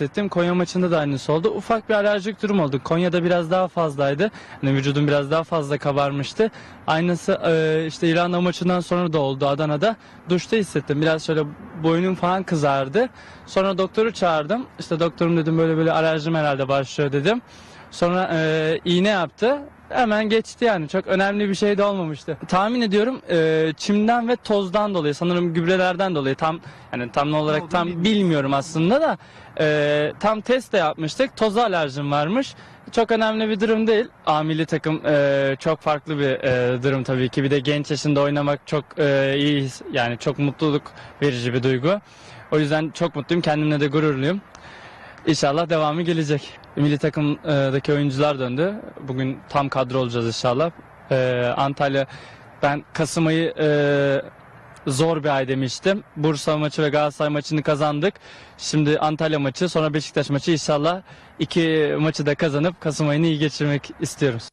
hissettim. Konya maçında da aynısı oldu. Ufak bir alerjik durum oldu. Konya'da biraz daha fazlaydı. Hani vücudum biraz daha fazla kabarmıştı. Aynısı e, işte İran'da maçından sonra da oldu Adana'da. Duşta hissettim. Biraz şöyle boynum falan kızardı. Sonra doktoru çağırdım. İşte doktorum dedim böyle böyle alerjim herhalde başlıyor dedim. Sonra e, iğne yaptı. Hemen geçti yani. Çok önemli bir şey de olmamıştı. Tahmin ediyorum e, çimden ve tozdan dolayı sanırım gübrelerden dolayı tam yani tam ne olarak tam bilmiyorum aslında da e, tam test de yapmıştık. Toza alerjim varmış. Çok önemli bir durum değil. A milli takım e, çok farklı bir e, durum tabii ki. Bir de genç yaşında oynamak çok e, iyi yani çok mutluluk verici bir duygu. O yüzden çok mutluyum. Kendimle de gururluyum. İnşallah devamı gelecek. Milli takımdaki oyuncular döndü. Bugün tam kadro olacağız inşallah. Ee, Antalya ben Kasım ayı e, zor bir ay demiştim. Bursa maçı ve Galatasaray maçını kazandık. Şimdi Antalya maçı sonra Beşiktaş maçı inşallah iki maçı da kazanıp Kasım ayını iyi geçirmek istiyoruz.